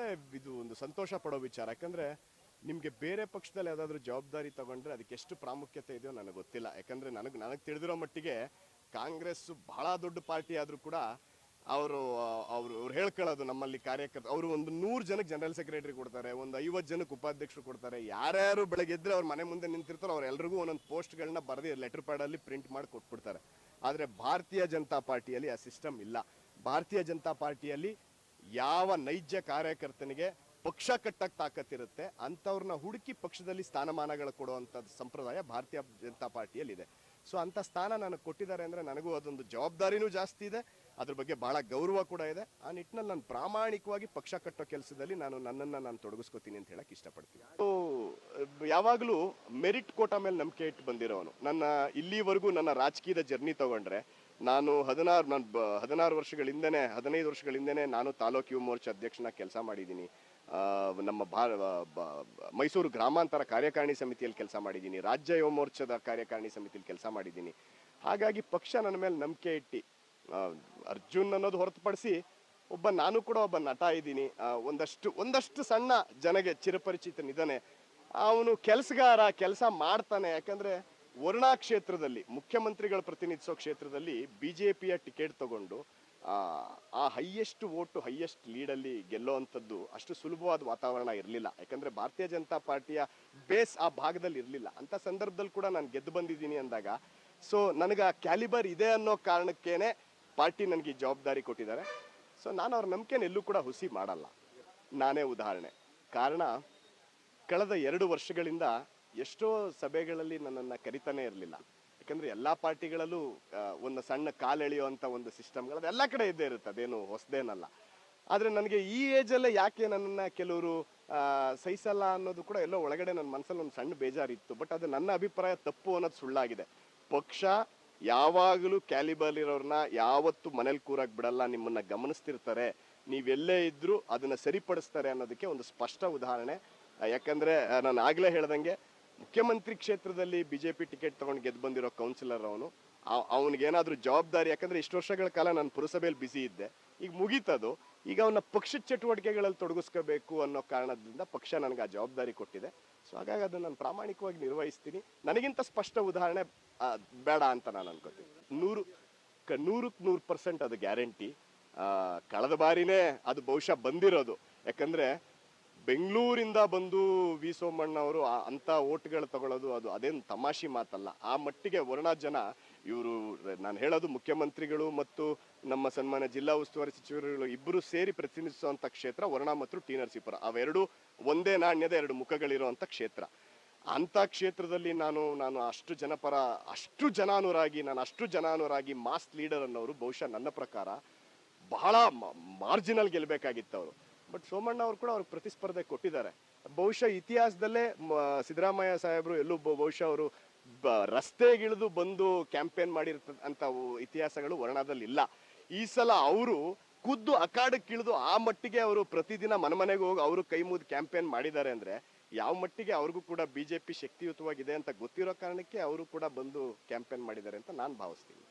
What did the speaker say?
ಒಳ್ಳೆ ಇದು ಒಂದು ಸಂತೋಷ ಪಡೋ ವಿಚಾರ. ಯಾಕಂದ್ರೆ ನಿಮಗೆ ಬೇರೆ ಪಕ್ಷದಲ್ಲಿ ಯಾವ್ದಾದ್ರು ಜವಾಬ್ದಾರಿ ತಗೊಂಡ್ರೆ ಅದಕ್ಕೆ ಎಷ್ಟು ಪ್ರಾಮುಖ್ಯತೆ ಇದೆಯೋ ನನಗೆ ಗೊತ್ತಿಲ್ಲ. ಯಾಕಂದ್ರೆ ನನಗೆ ನನಗೆ ತಿಳಿದಿರೋ ಮಟ್ಟಿಗೆ ಕಾಂಗ್ರೆಸ್ ಬಹಳ ದೊಡ್ಡ ಪಾರ್ಟಿ ಆದ್ರೂ ಕೂಡ ಅವರು ಅವರು, ಅವ್ರು ಹೇಳ್ಕೊಳ್ಳೋದು ನಮ್ಮಲ್ಲಿ ಕಾರ್ಯಕರ್ತ, ಅವರು ಒಂದು ನೂರು ಜನಕ್ಕೆ ಜನರಲ್ ಸೆಕ್ರೆಟರಿ ಕೊಡ್ತಾರೆ, ಒಂದು ಐವತ್ತು ಜನಕ್ಕೆ ಉಪಾಧ್ಯಕ್ಷರು ಕೊಡ್ತಾರೆ. ಯಾರ್ಯಾರು ಬೆಳಗ್ಗೆ ಎದ್ರೆ ಅವ್ರ ಮನೆ ಮುಂದೆ ನಿಂತಿರ್ತಾರೋ ಅವ್ರೆಲ್ರಿಗೂ ಒಂದೊಂದು ಪೋಸ್ಟ್ಗಳನ್ನ ಬರೆದು ಲೆಟರ್ ಪ್ಯಾಡಲ್ಲಿ ಪ್ರಿಂಟ್ ಮಾಡಿ ಕೊಟ್ಬಿಡ್ತಾರೆ. ಆದರೆ ಭಾರತೀಯ ಜನತಾ ಪಾರ್ಟಿಯಲ್ಲಿ ಆ ಸಿಸ್ಟಮ್ ಇಲ್ಲ. ಭಾರತೀಯ ಜನತಾ ಪಾರ್ಟಿಯಲ್ಲಿ ಯಾವ ನೈಜ ಕಾರ್ಯಕರ್ತನಿಗೆ ಪಕ್ಷ ಕಟ್ಟಕ್ಕೆ ತಾಕತ್ತಿರುತ್ತೆ ಅಂಥವ್ರನ್ನ ಹುಡುಕಿ ಪಕ್ಷದಲ್ಲಿ ಸ್ಥಾನಮಾನಗಳು ಕೊಡುವಂಥದ್ದು ಸಂಪ್ರದಾಯ ಭಾರತೀಯ ಜನತಾ ಪಾರ್ಟಿಯಲ್ಲಿದೆ. ಸೊ ಅಂಥ ಸ್ಥಾನ ನನಗೆ ಕೊಟ್ಟಿದ್ದಾರೆ ಅಂದರೆ ನನಗೂ ಅದೊಂದು ಜವಾಬ್ದಾರಿನೂ ಜಾಸ್ತಿ ಇದೆ, ಅದ್ರ ಬಗ್ಗೆ ಭಾಳ ಗೌರವ ಕೂಡ ಇದೆ. ಆ ನಿಟ್ಟಿನಲ್ಲಿ ನಾನು ಪ್ರಾಮಾಣಿಕವಾಗಿ ಪಕ್ಷ ಕಟ್ಟೋ ಕೆಲಸದಲ್ಲಿ ನಾನು ನನ್ನನ್ನು ನಾನು ತೊಡಗಿಸ್ಕೋತೀನಿ ಅಂತ ಹೇಳಕ್ಕೆ ಇಷ್ಟಪಡ್ತೀನಿ. ಯಾವಾಗಲೂ ಮೆರಿಟ್ ಕೋಟ ಮೇಲೆ ನಂಬಿಕೆ ಇಟ್ಟು ಬಂದಿರೋನು. ನನ್ನ ಇಲ್ಲಿವರೆಗೂ ನನ್ನ ರಾಜಕೀಯದ ಜರ್ನಿ ತಗೊಂಡ್ರೆ ನಾನು ಹದಿನಾರು, ನಾನು ಬ, ಹದಿನಾರು ವರ್ಷಗಳಿಂದನೇ, ಹದಿನೈದು ವರ್ಷಗಳಿಂದನೇ ನಾನು ತಾಲೂಕು ಯುವ ಮೋರ್ಚಾ ಅಧ್ಯಕ್ಷನ ಕೆಲಸ ಮಾಡಿದ್ದೀನಿ. ನಮ್ಮ ಭಾ, ಬ- ಬ- ಮೈಸೂರು ಗ್ರಾಮಾಂತರ ಕಾರ್ಯಕಾರಿಣಿ ಸಮಿತಿಯಲ್ಲಿ ಕೆಲಸ ಮಾಡಿದ್ದೀನಿ. ರಾಜ್ಯ ಯುವ ಮೋರ್ಚಾದ ಕಾರ್ಯಕಾರಿಣಿ ಸಮಿತಿಯಲ್ಲಿ ಕೆಲಸ ಮಾಡಿದ್ದೀನಿ. ಹಾಗಾಗಿ ಪಕ್ಷ ನನ್ನ ಮೇಲೆ ನಂಬಿಕೆ ಇಟ್ಟು ಅರ್ಜುನ್ ಅನ್ನೋದು ಹೊರತುಪಡಿಸಿ ಒಬ್ಬ ನಾನು ಕೂಡ ಒಬ್ಬ ನಟ ಇದ್ದೀನಿ. ಒಂದಷ್ಟು ಒಂದಷ್ಟು ಸಣ್ಣ ಜನಗೆ ಚಿರಪರಿಚಿತನಿದ್ದಾನೆ ಅವನು ಕೆಲಸಗಾರ, ಕೆಲಸ ಮಾಡ್ತಾನೆ. ಯಾಕಂದ್ರೆ ವರ್ಣಾ ಕ್ಷೇತ್ರದಲ್ಲಿ ಮುಖ್ಯಮಂತ್ರಿಗಳ ಪ್ರತಿನಿಧಿಸೋ ಕ್ಷೇತ್ರದಲ್ಲಿ ಬಿ ಜೆ ಪಿಯ ಟಿಕೆಟ್ ತಗೊಂಡು ಆ, ಹೈಯೆಸ್ಟ್ ವೋಟು ಹೈಯೆಸ್ಟ್ ಲೀಡಲ್ಲಿ ಗೆಲ್ಲೋವಂಥದ್ದು ಅಷ್ಟು ಸುಲಭವಾದ ವಾತಾವರಣ ಇರಲಿಲ್ಲ. ಯಾಕಂದ್ರೆ ಭಾರತೀಯ ಜನತಾ ಪಾರ್ಟಿಯ ಬೇಸ್ ಆ ಭಾಗದಲ್ಲಿ ಇರಲಿಲ್ಲ. ಅಂತ ಸಂದರ್ಭದಲ್ಲಿ ಕೂಡ ನಾನು ಗೆದ್ದು ಬಂದಿದ್ದೀನಿ ಅಂದಾಗ ಸೊ ನನಗೆ ಆ ಕ್ಯಾಲಿಬರ್ ಇದೆ ಅನ್ನೋ ಕಾರಣಕ್ಕೇನೆ ಪಾರ್ಟಿ ನನಗೆ ಜವಾಬ್ದಾರಿ ಕೊಟ್ಟಿದ್ದಾರೆ. ಸೊ ನಾನು ಅವ್ರ ನಂಬಿಕೆನ ಎಲ್ಲೂ ಕೂಡ ಹುಸಿ ಮಾಡಲ್ಲ. ನಾನೇ ಉದಾಹರಣೆ. ಕಾರಣ ಕಳೆದ ಎರಡು ವರ್ಷಗಳಿಂದ ಎಷ್ಟೋ ಸಭೆಗಳಲ್ಲಿ ನನ್ನನ್ನು ಕರಿತಾನೆ ಇರಲಿಲ್ಲ. ಯಾಕಂದ್ರೆ ಎಲ್ಲ ಪಾರ್ಟಿಗಳಲ್ಲೂ ಒಂದು ಸಣ್ಣ ಕಾಲೆಳೆಯುವಂಥ ಒಂದು ಸಿಸ್ಟಮ್ಗಳು ಅದೆಲ್ಲ ಕಡೆ ಇದ್ದೇ ಇರುತ್ತೆ, ಅದೇನು ಹೊಸದೇನಲ್ಲ. ಆದರೆ ನನಗೆ ಈ ಏಜಲ್ಲೇ ಯಾಕೆ ನನ್ನನ್ನು ಕೆಲವರು ಸಹಿಸಲ್ಲ ಅನ್ನೋದು ಕೂಡ ಎಲ್ಲೋ ಒಳಗಡೆ ನನ್ನ ಮನಸ್ಸಲ್ಲಿ ಒಂದು ಸಣ್ಣ ಬೇಜಾರಿತ್ತು. ಬಟ್ ಅದು ನನ್ನ ಅಭಿಪ್ರಾಯ ತಪ್ಪು ಅನ್ನೋದು ಸುಳ್ಳಾಗಿದೆ. ಪಕ್ಷ ಯಾವಾಗಲೂ ಕ್ಯಾಲಿಬಲ್ ಇರೋರನ್ನ ಯಾವತ್ತೂ ಮನೇಲಿ ಕೂರಕ್ಕೆ ಬಿಡಲ್ಲ, ನಿಮ್ಮನ್ನ ಗಮನಿಸ್ತಿರ್ತಾರೆ. ನೀವೆಲ್ಲೇ ಇದ್ದರೂ ಅದನ್ನ ಸರಿಪಡಿಸ್ತಾರೆ ಅನ್ನೋದಕ್ಕೆ ಒಂದು ಸ್ಪಷ್ಟ ಉದಾಹರಣೆ. ಯಾಕಂದರೆ ಯಾಕಂದ್ರೆ, ನಾನು ಆಗಲೇ ಹೇಳ್ದಂಗೆ ಮುಖ್ಯಮಂತ್ರಿ ಕ್ಷೇತ್ರದಲ್ಲಿ ಬಿಜೆಪಿ ಟಿಕೆಟ್ ತಗೊಂಡು ಗೆದ್ದು ಬಂದಿರೋ ಕೌನ್ಸಿಲರ್ ಅವನು. ಅವನಿಗೇನಾದ್ರೂ ಜವಾಬ್ದಾರಿ, ಯಾಕಂದ್ರೆ ಇಷ್ಟು ವರ್ಷಗಳ ಕಾಲ ನಾನು ಪುರಸಭೆಯಲ್ಲಿ ಬಿಸಿ ಇದ್ದೆ. ಈಗ ಮುಗೀತದು. ಈಗ ಅವನ ಪಕ್ಷದ ಚಟುವಟಿಕೆಗಳಲ್ಲಿ ತೊಡಗಿಸ್ಕೋಬೇಕು ಅನ್ನೋ ಕಾರಣದಿಂದ ಪಕ್ಷ ನನಗೆ ಆ ಜವಾಬ್ದಾರಿ ಕೊಟ್ಟಿದೆ. ಸೊ ಹಾಗಾಗಿ ಅದನ್ನು ನಾನು ಪ್ರಾಮಾಣಿಕವಾಗಿ ನಿರ್ವಹಿಸ್ತೀನಿ. ನನಗಿಂತ ಸ್ಪಷ್ಟ ಉದಾಹರಣೆ ಬೇಡ ಅಂತ ನಾನು ಅನ್ಕೋತೀನಿ. ನೂರು, ಕ ನೂರಕ್ಕೆ ನೂರು ಪರ್ಸೆಂಟ್ ಅದು ಗ್ಯಾರಂಟಿ ಕಳೆದ ಬಾರಿನೇ ಅದು ಬಹುಶಃ ಬಂದಿರೋದು. ಯಾಕಂದ್ರೆ ಬೆಂಗಳೂರಿಂದ ಬಂದು ವಿ ಸೋಮಣ್ಣ ಅವರು ಅಂತ ಓಟ್ಗಳು ತಗೊಳ್ಳೋದು ಅದು ಅದೇನು ತಮಾಷೆ ಮಾತಲ್ಲ. ಆ ಮಟ್ಟಿಗೆ ವರ್ಣ ಜನ ಇವರು ನಾನು ಹೇಳೋದು ಮುಖ್ಯಮಂತ್ರಿಗಳು ಮತ್ತು ನಮ್ಮ ಸನ್ಮಾನ್ಯ ಜಿಲ್ಲಾ ಉಸ್ತುವಾರಿ ಸಚಿವರುಗಳು ಇಬ್ಬರು ಸೇರಿ ಪ್ರತಿನಿಧಿಸುವಂಥ ಕ್ಷೇತ್ರ ವರ್ಣ ಮತ್ತು ಟಿ ನರಸೀಪುರ. ಅವೆರಡು ಒಂದೇ ನಾಣ್ಯದ ಎರಡು ಮುಖಗಳಿರುವಂಥ ಕ್ಷೇತ್ರ. ಅಂತ ಕ್ಷೇತ್ರದಲ್ಲಿ ನಾನು ನಾನು ಅಷ್ಟು ಜನಪರ, ಅಷ್ಟು ಜನಾನುರಾಗಿ, ನಾನು ಅಷ್ಟು ಜನಾನುರಾಗಿ ಮಾಸ್ ಲೀಡರ್ ಅನ್ನೋರು ಬಹುಶಃ ನನ್ನ ಪ್ರಕಾರ ಬಹಳ ಮಾರ್ಜಿನಲ್ ಗೆಲ್ಲಬೇಕಾಗಿತ್ತು ಅವರು. ಬಟ್ ಸೋಮಣ್ಣ ಅವರು ಕೂಡ ಅವ್ರಿಗೆ ಪ್ರತಿಸ್ಪರ್ಧೆ ಕೊಟ್ಟಿದ್ದಾರೆ. ಬಹುಶಃ ಇತಿಹಾಸದಲ್ಲೇ ಸಿದ್ದರಾಮಯ್ಯ ಸಾಹೇಬರು ಎಲ್ಲೂ ಬ- ಬಹುಶಃ ಅವರು ರಸ್ತೆಗಿಳಿದು ಬಂದು ಕ್ಯಾಂಪೇನ್ ಮಾಡಿರ್ತ ಅಂತ ಇತಿಹಾಸಗಳು ವರ್ಣದಲ್ಲಿ ಇಲ್ಲ. ಈ ಸಲ ಅವರು ಖುದ್ದು ಅಖಾಡಕ್ಕಿಳಿದು ಆ ಮಟ್ಟಿಗೆ ಅವರು ಪ್ರತಿದಿನ ಮನಮನೆಗೆ ಹೋಗಿ ಅವರು ಕೈ ಮುಗಿದು ಕ್ಯಾಂಪೇನ್ ಮಾಡಿದ್ದಾರೆ ಅಂದ್ರೆ ಯಾವ ಮಟ್ಟಿಗೆ ಅವ್ರಿಗೂ ಕೂಡ ಬಿಜೆಪಿ ಶಕ್ತಿಯುತವಾಗಿದೆ ಅಂತ ಗೊತ್ತಿರೋ ಕಾರಣಕ್ಕೆ ಅವರು ಕೂಡ ಬಂದು ಕ್ಯಾಂಪೇನ್ ಮಾಡಿದ್ದಾರೆ ಅಂತ ನಾನು ಭಾವಿಸ್ತೀನಿ.